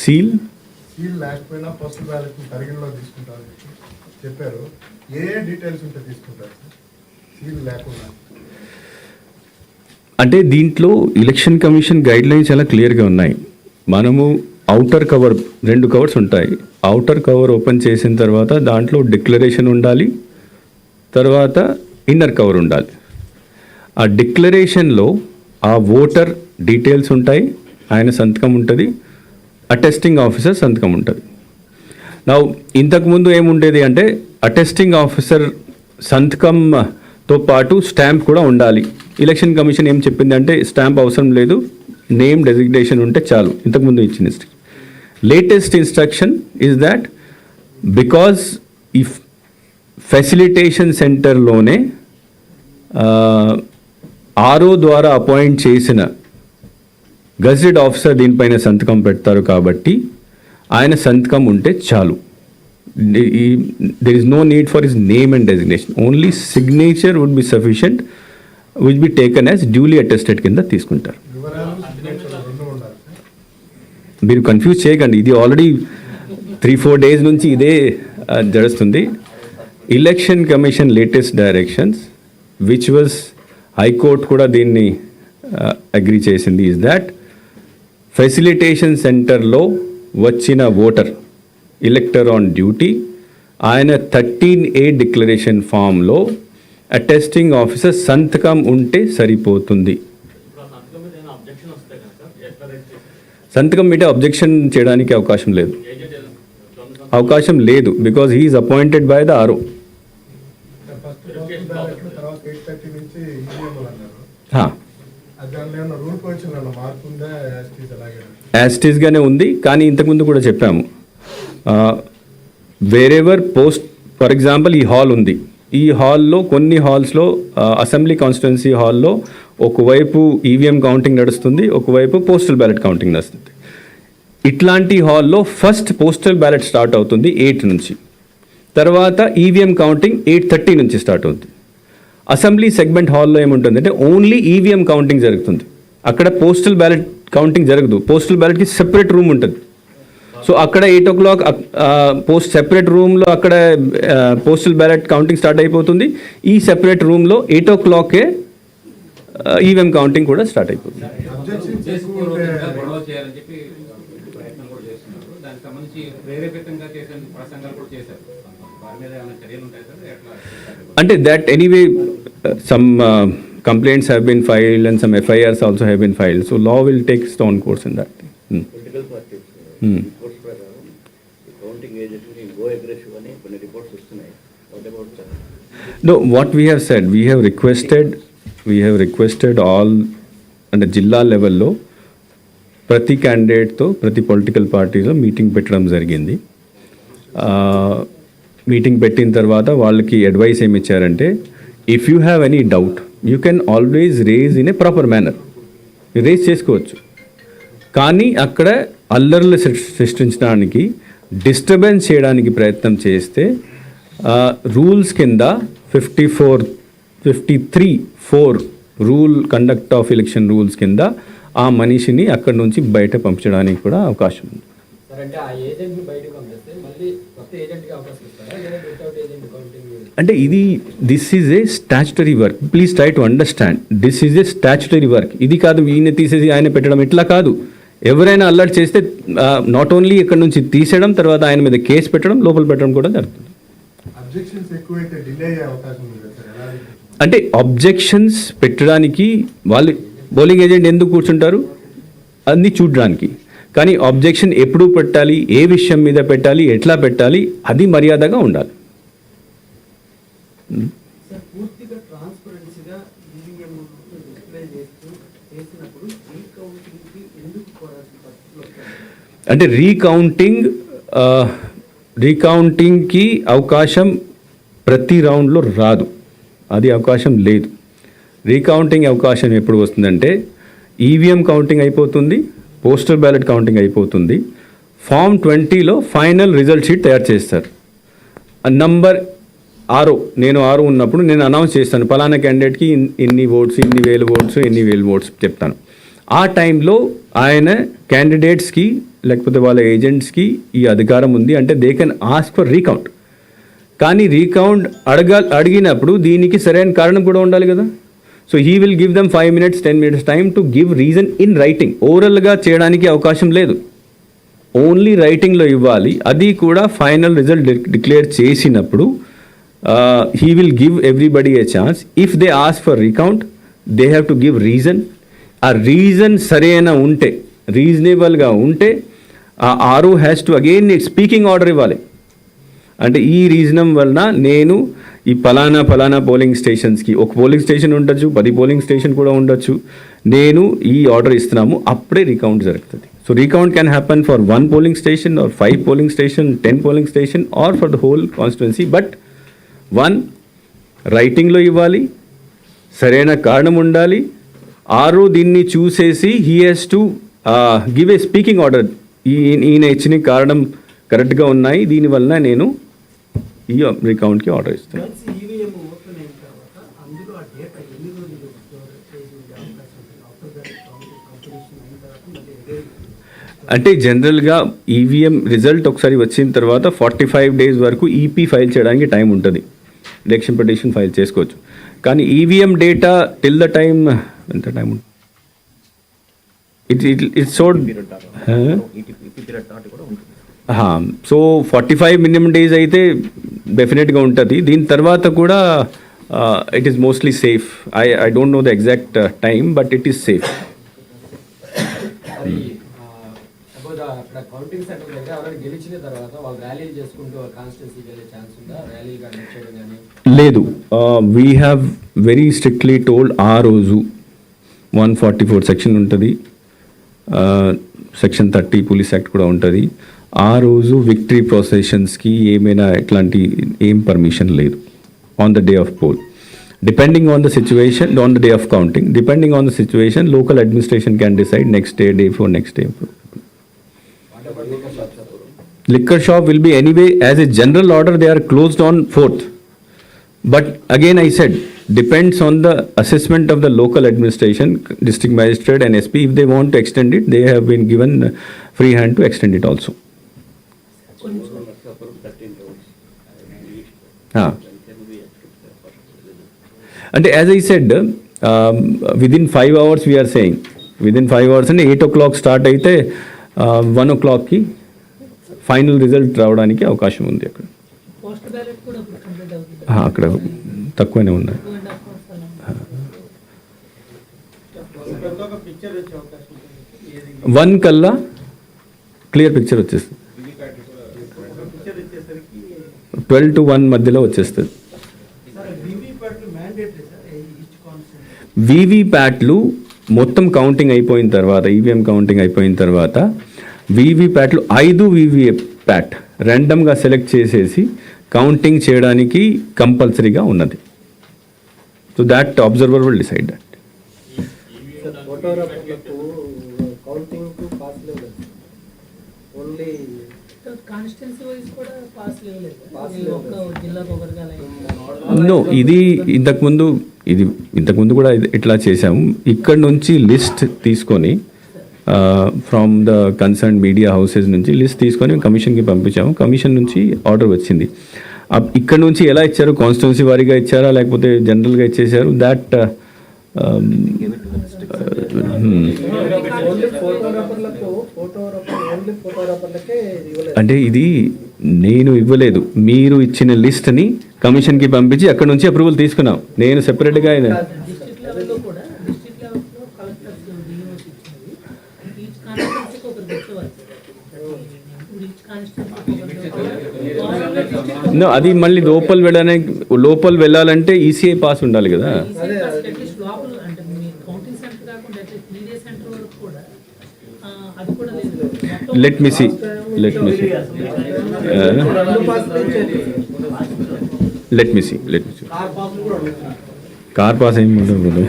Seal seal seal లేకపోయినా postal బ్యాలెట్ని పరిగణలో చెప్పారు. ఏ ఏ డీటెయిల్స్ ఉంటే తీసుకుంటారు సీల్ లేకుండా. అంటే దీంట్లో ఎలక్షన్ కమిషన్ గైడ్ లైన్స్ చాలా క్లియర్గా ఉన్నాయి. మనము అవుటర్ కవర్ రెండు కవర్స్ ఉంటాయి. అవుటర్ కవర్ ఓపెన్ చేసిన తర్వాత దాంట్లో డిక్లరేషన్ ఉండాలి. తర్వాత ఇన్నర్ కవర్ ఉండాలి. ఆ డిక్లరేషన్లో ఆ ఓటర్ డీటెయిల్స్ ఉంటాయి ఆయన సంతకం ఉంటుంది అటెస్టింగ్ ఆఫీసర్ సంతకం ఉంటుంది. నా ఇంతకుముందు ఏముండేది అంటే అటెస్టింగ్ ఆఫీసర్ సంతకంతో పాటు స్టాంప్ కూడా ఉండాలి. ఎలక్షన్ కమిషన్ ఏం చెప్పింది అంటే స్టాంప్ అవసరం లేదు నేమ్ డెసిగ్నేషన్ ఉంటే చాలు. ఇంతకుముందు ఇచ్చిన instruction latest instruction is that because ఈ ఫెసిలిటేషన్ సెంటర్లోనే ఆరో ద్వారా అపాయింట్ చేసిన గజెట్ ఆఫీసర్ దీనిపైన సంతకం పెడతారు కాబట్టి ఆయన సంతకం ఉంటే చాలు. There is no need for his name and designation only signature would be sufficient which be taken as duly attested కింద తీసుకుంటారు. మీరు కన్ఫ్యూజ్ చేయకండి. ఇది ఆల్రెడీ త్రీ ఫోర్ డేస్ నుంచి ఇదే జరుస్తుంది జరుగుతుంది election commission latest directions which was high court కూడా దీన్ని అగ్రి చేసింది. ఈజ్ దాట్ ఫెసిలిటేషన్ సెంటర్లో వచ్చిన ఓటర్ ఎలక్టర్ ఆన్ డ్యూటీ ఆయన థర్టీన్ ఏ డిక్లరేషన్ ఫామ్లో అటెస్టింగ్ ఆఫీసర్ సంతకం ఉంటే సరిపోతుంది. సంతకం మీద అబ్జెక్షన్ చేయడానికి అవకాశం లేదు. అవకాశం లేదు because he's appointed by the RO first postal ballot తర్వాత ఎయిట్ థర్టీ నుంచి ఈవీఎంలు అన్నారు అది దానిలో ఏమన్నా రూల్ కొంచెం ఏమన్నా మార్పు ఉందా యాస్టీస్ అలాగే యాస్టీస్గానే ఉంది? కానీ ఇంతకుముందు కూడా చెప్పాము. వేరెవర్ పోస్ట్ ఫర్ ఎగ్జాంపుల్ ఈ హాల్ ఉంది. ఈ హాల్లో కొన్ని హాల్స్లో అసెంబ్లీ కాన్స్టిట్యున్సీ హాల్లో ఒకవైపు ఈవీఎం కౌంటింగ్ నడుస్తుంది ఒకవైపు పోస్టల్ బ్యాలెట్ కౌంటింగ్ నడుస్తుంది. ఇట్లాంటి హాల్లో ఫస్ట్ పోస్టల్ బ్యాలెట్ స్టార్ట్ అవుతుంది ఎయిట్ నుంచి. తర్వాత ఈవీఎం కౌంటింగ్ ఎయిట్ థర్టీ నుంచి స్టార్ట్ అవుతుంది. అసెంబ్లీ సెగ్మెంట్ హాల్లో ఏముంటుంది అంటే ఓన్లీ ఈవీఎం కౌంటింగ్ జరుగుతుంది. అక్కడ పోస్టల్ బ్యాలెట్ కౌంటింగ్ జరగదు. పోస్టల్ బ్యాలెట్కి సెపరేట్ రూమ్ ఉంటుంది. సో అక్కడ eight o'clock post separate రూమ్లో అక్కడ పోస్టల్ బ్యాలెట్ కౌంటింగ్ స్టార్ట్ అయిపోతుంది. ఈ సెపరేట్ రూమ్లో ఎయిట్ ఓ క్లాకే ఈవీఎం కౌంటింగ్ కూడా స్టార్ట్ అయిపోతుంది. దానికి సంబంధించి ప్రేరేపితంగా చేసే ప్రసంగాలు కూడా చేశారు. అంటే that anyway some complaints have been filed and some FIRs also have been filed so law will take stone course in that వస్తున్నాయి. What we have said, we have requested, we have requested all అంటే జిల్లా లెవెల్లో ప్రతి క్యాండిడేట్తో ప్రతి political పార్టీలో meeting పెట్టడం జరిగింది. Meeting పెట్టిన తర్వాత వాళ్ళకి అడ్వైస్ ఏమి ఇచ్చారంటే if you have any doubt you can always raise in a proper manner raise చేసుకోవచ్చు. కానీ అక్కడ అల్లర్లు సృష్టించడానికి డిస్టర్బెన్స్ చేయడానికి ప్రయత్నం చేస్తే రూల్స్ కింద fifty four fifty three four rule conduct of election rules కింద ఆ మనిషిని అక్కడి నుంచి బయట పంపించడానికి కూడా అవకాశం ఉంది. అంటే ఇది this is a statutory work please try to understand this is a statutory work ఇది కాదు ఈయన తీసేసి ఆయన పెట్టడం. ఇట్లా కాదు. ఎవరైనా అలర్ట్ చేస్తే నాట్ ఓన్లీ ఇక్కడ నుంచి తీసేయడం తర్వాత ఆయన మీద కేసు పెట్టడం లోపల పెట్టడం కూడా జరుగుతుంది? అంటే అబ్జెక్షన్స్ పెట్టడానికి వాళ్ళు బౌలింగ్ ఏజెంట్ ఎందుకు కూర్చుంటారు? అన్ని చూడడానికి. కానీ అబ్జెక్షన్ ఎప్పుడు పెట్టాలి ఏ విషయం మీద పెట్టాలి ఎట్లా పెట్టాలి అది మర్యాదగా ఉండాలి. వస్తాయి? అంటే రీకౌంటింగ్ రీకౌంటింగ్కి అవకాశం ప్రతి రౌండ్లో రాదు. అది అవకాశం లేదు. రీకౌంటింగ్ అవకాశం ఎప్పుడు వస్తుందంటే ఈవీఎం కౌంటింగ్ అయిపోతుంది. పోస్టల్ బ్యాలెట్ కౌంటింగ్ అయిపోతుంది. ఫామ్ ట్వంటీలో ఫైనల్ రిజల్ట్ షీట్ తయారు చేస్తారు. నంబర్ ఆరు నేను ఆరు ఉన్నప్పుడు నేను అనౌన్స్ చేస్తాను. పలానా క్యాండిడేట్కి ఇన్ని ఓట్స్ ఇన్ని వేలు ఓట్స్ ఎన్ని వేలు ఓట్స్ చెప్తాను. ఆ టైంలో ఆయన క్యాండిడేట్స్కి లేకపోతే వాళ్ళ ఏజెంట్స్కి ఈ అధికారం ఉంది అంటే they can ask for recount కానీ రీకౌంట్ అడగ అడిగినప్పుడు దీనికి సరైన కారణం కూడా ఉండాలి కదా? So he will give them five minutes ten minutes time to give reason in writing ఓరల్గా చేయడానికి అవకాశం లేదు. ఓన్లీ రైటింగ్లో ఇవ్వాలి. అది కూడా ఫైనల్ రిజల్ట్ డిక్లేర్ చేసినప్పుడు he will give everybody a chance if they ask for recount they have to give reason ఆ reason సరైన ఉంటే రీజనబుల్గా ఉంటే ఆ RO has to again speaking order ఇవ్వాలి. అంటే ఈ రీజనం వలన నేను ఈ పలానా పలానా పోలింగ్ స్టేషన్స్కి ఒక పోలింగ్ స్టేషన్ ఉండొచ్చు పది పోలింగ్ స్టేషన్ కూడా ఉండొచ్చు. నేను ఈ ఆర్డర్ ఇస్తున్నాము అప్పుడే రీకౌంట్ జరుగుతుంది. So recount can happen for one polling station or five polling station ten polling station or for the whole constituency but one రైటింగ్లో ఇవ్వాలి సరైన కారణం ఉండాలి. ఆరు దీన్ని చూసేసి he has to give a speaking order ఈయన ఇచ్చిన కారణం కరెక్ట్గా ఉన్నాయి. దీనివల్ల నేను ఈ రికౌంట్కి ఆర్డర్ ఇస్తాను వన్స్ ఈవీఎం ఓపెన్ అయిన తర్వాత అందులో ఆ డేటా ఎన్ని రోజులు స్టోర్ చేసి ఉండే అవకాశం ఉంటుంది? ఆఫ్టర్ దట్ కంపిటీషన్ అయిన తర్వాత మళ్ళీ అదే అంటే జనరల్గా ఈవీఎం రిజల్ట్ ఒకసారి వచ్చిన తర్వాత ఫార్టీ ఫైవ్ డేస్ వరకు ఈపీ ఫైల్ చేయడానికి టైం ఉంటుంది. ఎలక్షన్ పిటిషన్ ఫైల్ చేసుకోవచ్చు. కానీ EVM data till the time ఎంత టైం ఉంటుంది it it it's so so forty five minimum days అయితే డెఫినెట్గా ఉంటుంది. దీని తర్వాత కూడా it is mostly safe I I don't know the exact time but it is safe లేదు. We have very strictly told ఆ రోజు వన్ ఫార్టీ ఫోర్ సెక్షన్ ఉంటుంది సెక్షన్ థర్టీ పోలీస్ యాక్ట్ కూడా ఉంటుంది. ఆ రోజు విక్టరీ ప్రొసెషన్స్కి ఏమైనా ఎట్లాంటి ఏం పర్మిషన్ లేదు on the day of poll depending on the situation on the day of counting depending on the situation local administration can decide next day day four next day liquor shop will be anyway as a general order they are closed on 4th but again i said depends on the assessment of the local administration district magistrate and sp if they want to extend it they have been given uh, free hand to extend it also thirteen rounds Ah. అంటే as I said within five hours we're saying within five hours అంటే eight o'clock start అయితే one ఓ క్లాక్కి final result రావడానికి అవకాశం ఉంది అక్కడ. అక్కడ తక్కువనే ఉన్నాయి వన్ కల్లా క్లియర్ పిక్చర్ వచ్చేస్తుంది. ట్వెల్వ్ టు వన్ మధ్యలో వచ్చేస్తుంది. వీవీప్యాట్లు మొత్తం కౌంటింగ్ అయిపోయిన తర్వాత ఈవీఎం కౌంటింగ్ అయిపోయిన తర్వాత వీవీప్యాట్లు ఐదు వీవీప్యాట్ ర్యాండమ్గా సెలెక్ట్ చేసేసి కౌంటింగ్ చేయడానికి కంపల్సరీగా ఉన్నది. So that observer will decide that counting only no ఇది ఇంతకుముందు ఇది ఇంతకుముందు కూడా ఇట్లా చేసాము ఇక్కడ నుంచి లిస్ట్ తీసుకొని from the concern media houses నుంచి లిస్ట్ తీసుకొని కమిషన్కి పంపించాము. కమిషన్ నుంచి ఆర్డర్ వచ్చింది. ఇక్కడ నుంచి ఎలా ఇచ్చారు? కాన్స్టిట్యున్సీ వారీగా ఇచ్చారా? లేకపోతే జనరల్గా ఇచ్చేసారు దాట్ ఫోటోగ్రాఫర్లకు అంటే ఇది నేను ఇవ్వలేదు. మీరు ఇచ్చిన లిస్ట్ని కమిషన్కి పంపించి అక్కడ నుంచి అప్రూవల్ తీసుకున్నాం. నేను సెపరేట్గా No, అది మళ్ళీ లోపల వెళ్ళడానికి లోపల వెళ్ళాలంటే ఈసీఐ పాస్ ఉండాలి కదా. అట్లీస్ట్ లోపల అంటే మీ కౌంటింగ్ సెంటర్ కాకుండా అట్లీస్ట్ మీడియా సెంటర్ వరకు కూడా ఆ, అది కూడా లేదు మొత్తం let me see let me see రెండు పాస్ ఇచ్చేది let me see let me see car pass కూడా అడుగుతున్నారు కార్ పాస్ ఏమి ఉండదు